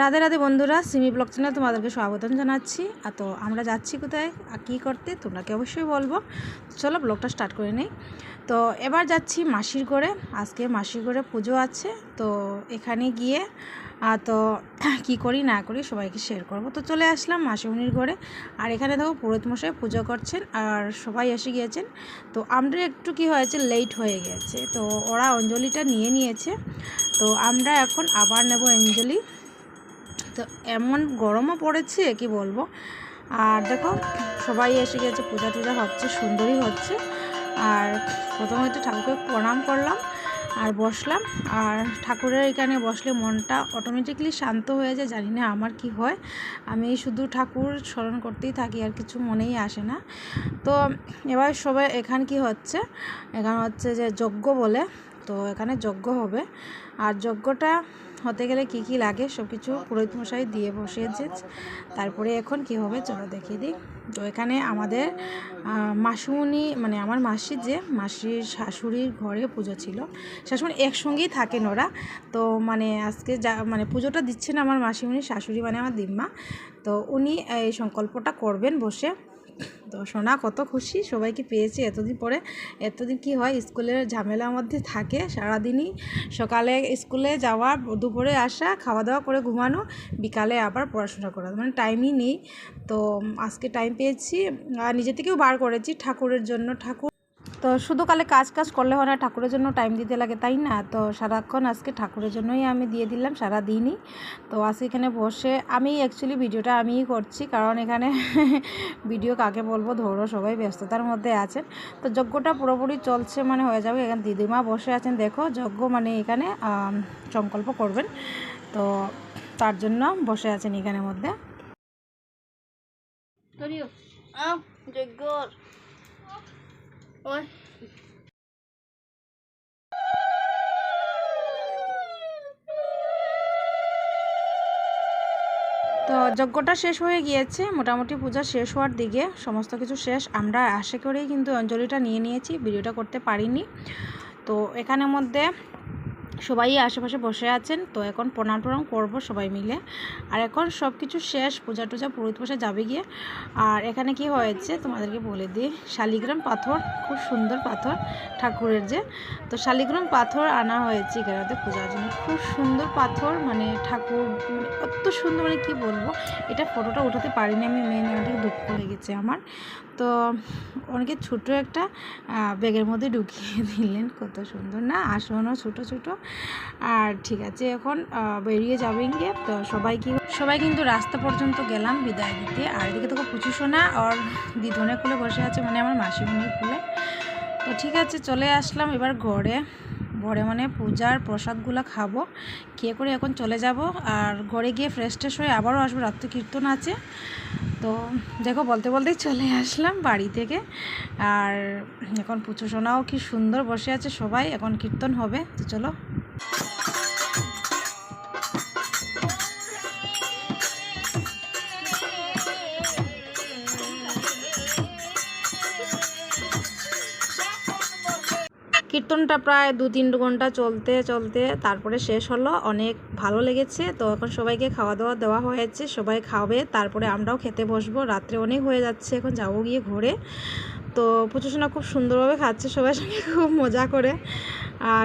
রাধে রাধে বন্ধুরা, Simi blog channel তোমাদেরকে স্বাগতম জানাচ্ছি। আর তো আমরা যাচ্ছি কোথায় আর কী করতে তোমরাকে অবশ্যই বলব। চলো ব্লগটা স্টার্ট করে নিই। তো এবার যাচ্ছি মাসির ঘরে। আজকে মাসির ঘরে পুজো আছে। তো এখানে গিয়ে তো কি করি না করি সবাইকে শেয়ার করব। তো চলে আসলাম মাসিমণির ঘরে। আর এখানে দেখো পুরোহিত মশাই পুজো করছেন আর সবাই এসে গিয়েছেন। তো আমরা একটু কি হয়েছে লেট হয়ে গেছে। তো ওরা অঞ্জলিটা নিয়ে নিয়েছে। তো আমরা এখন আবার নেব অঞ্জলি। তো এমন গরমও পড়েছে, কি বলব? আর দেখো, সবাই এসে গেছে, পূজা টুজা হচ্ছে, সুন্দরই হচ্ছে। আর প্রথমে তো ঠাকুরকে প্রণাম করলাম আর বসলাম। আর ঠাকুরের এখানে বসলে মনটা অটোমেটিকলি শান্ত হয়ে যায়, জানি না আমার কি হয়। আমি শুধু ঠাকুর স্মরণ করতেই থাকি, আর কিছু মনেই আসে না। তো এবার সবাই, এখানে কি হচ্ছে? এখানে হচ্ছে যে যজ্ঞ বলে তো এখানে যজ্ঞ হবে। আর যজ্ঞটা হতে গেলে কি কি লাগে সব কিছু পুরোহিত মশাই দিয়ে বসিয়েছে। তারপরে এখন কি হবে চলো দেখিয়ে দিই। তো এখানে আমাদের আহ, মাসুমণি মানে আমার মাসির যে মাসির শাশুড়ির ঘরে পুজো ছিল শাশুড়ি একসঙ্গেই থাকেন ওরা। তো মানে আজকে যা মানে পুজোটা দিচ্ছেন আমার মাসিমণির শাশুড়ি মানে আমার দিম্মা। তো উনি এই সংকল্পটা করবেন বসে। তো সোনা কত খুশি, সবাইকে পেয়েছি এতদিন পরে। এতদিন কি হয়, স্কুলের ঝামেলার মধ্যে থাকে সারাদিনই। সকালে স্কুলে যাওয়া, দুপুরে আসা খাওয়া দাওয়া করে ঘুমানো, বিকালে আবার পড়াশোনা করা মানে টাইমই নেই। তো আজকে টাইম পেয়েছি। আর নিজে থেকেও বার করেছি ঠাকুরের জন্য। ঠাকুর তো শুধু কালে কাজ কাজ করলে হয় না ঠাকুরের জন্য টাইম দিতে লাগে তাই না? তো সারাক্ষণ আজকে ঠাকুরের জন্যই আমি দিয়ে দিলাম সারা দিনই। তো আজকে এখানে বসে আমি অ্যাকচুয়ালি ভিডিওটা আমিই করছি কারণ এখানে ভিডিও কাকে বলব ধরো সবাই ব্যস্ততার মধ্যে আছেন। তো যজ্ঞটা পুরোপুরি চলছে মানে হয়ে যাবে এখানে দিদিমা বসে আছেন দেখো যজ্ঞ মানে এখানে সংকল্প করবেন। তো তার জন্য বসে আছেন এখানের মধ্যে। করিও তো যজ্ঞটা শেষ হয়ে গিয়েছে, মোটামুটি পূজা শেষ হওয়ার দিকে, সমস্ত কিছু শেষ। আমরা আশা করেই কিন্তু অঞ্জলিটা নিয়ে নিয়েছি, ভিডিওটা করতে পারিনি। তো এখানের মধ্যে সবাই আশেপাশে বসে আছেন, তো এখন প্রণাম টনাম করব সবাই মিলে। আর এখন সব কিছু শেষ, পূজা টুজা পুরোহিত বসে যাবে গিয়ে। আর এখানে কি হয়েছে তোমাদেরকে বলে দিই, শালিগ্রাম পাথর, খুব সুন্দর পাথর ঠাকুরের যে। তো শালিগ্রাম পাথর আনা হয়েছে এখানে পূজার জন্য। খুব সুন্দর পাথর মানে ঠাকুর অত সুন্দর মানে কী বলব, এটা ফটোটা উঠাতে পারিনি আমি মেন অনেক দুঃখ লেগেছে আমার। তো অনেকে ছোটো একটা ব্যাগের মধ্যে ঢুকিয়ে দিলেন, কত সুন্দর। না আসনও ছোটো ছোটো। আর ঠিক আছে, এখন বেরিয়ে যাবেন গিয়ে, তো সবাই কি সবাই কিন্তু রাস্তা পর্যন্ত গেলাম বিদায় দিতে। আর এদিকে তো পুচু সোনা আর দিদনের কুলে বসে আছে মানে আমার মাসিমণির কুলে তো ঠিক আছে, চলে আসলাম এবার ঘরে। ঘরে মানে পূজার প্রসাদগুলো খাব, খেয়ে করে এখন চলে যাব। আর ঘরে গিয়ে ফ্রেশ ট্রেশ হয়ে আবারও আসব, রাত্রে কীর্তন আছে। তো দেখো বলতে বলতেই চলে আসলাম বাড়ি থেকে। আর এখন পুচু সোনাও কি সুন্দর বসে আছে সবাই, এখন কীর্তন হবে, তো চলো। কীর্তনটা প্রায় দু তিন ঘণ্টা চলতে চলতে তারপরে শেষ হলো। অনেক ভালো লেগেছে। তো এখন সবাইকে খাওয়া দাওয়া দেওয়া হয়েছে। সবাই খাবে। তারপরে আমরাও খেতে বসবো। রাত্রে অনেক হয়ে যাচ্ছে। এখন যাব গিয়ে ঘুরে। তো পুচুসোনা খুব সুন্দরভাবে খাচ্ছে সবার সঙ্গে, খুব মজা করে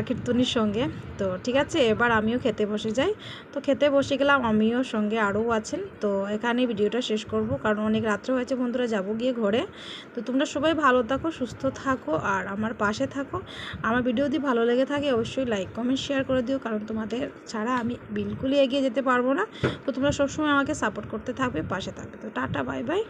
কীর্তনীর সঙ্গে। তো ঠিক আছে, এবার আমিও খেতে বসে যাই। তো খেতে বসে গেলাম, আমিও সঙ্গে আরও আছেন। তো এখানে ভিডিওটা শেষ করব, কারণ অনেক রাত্রে হয়েছে, বন্ধুরা যাব গিয়ে ঘরে। তো তোমরা সবাই ভালো থাকো, সুস্থ থাকো, আর আমার পাশে থাকো। আমার ভিডিও যদি ভালো লেগে থাকে, অবশ্যই লাইক, কমেন্ট, শেয়ার করে দিও, কারণ তোমাদের ছাড়া আমি বিলকুলই এগিয়ে যেতে পারব না। তো তোমরা সবসময় আমাকে সাপোর্ট করতে থাকবে, পাশে থাকবে। তো টাটা, বাই বাই।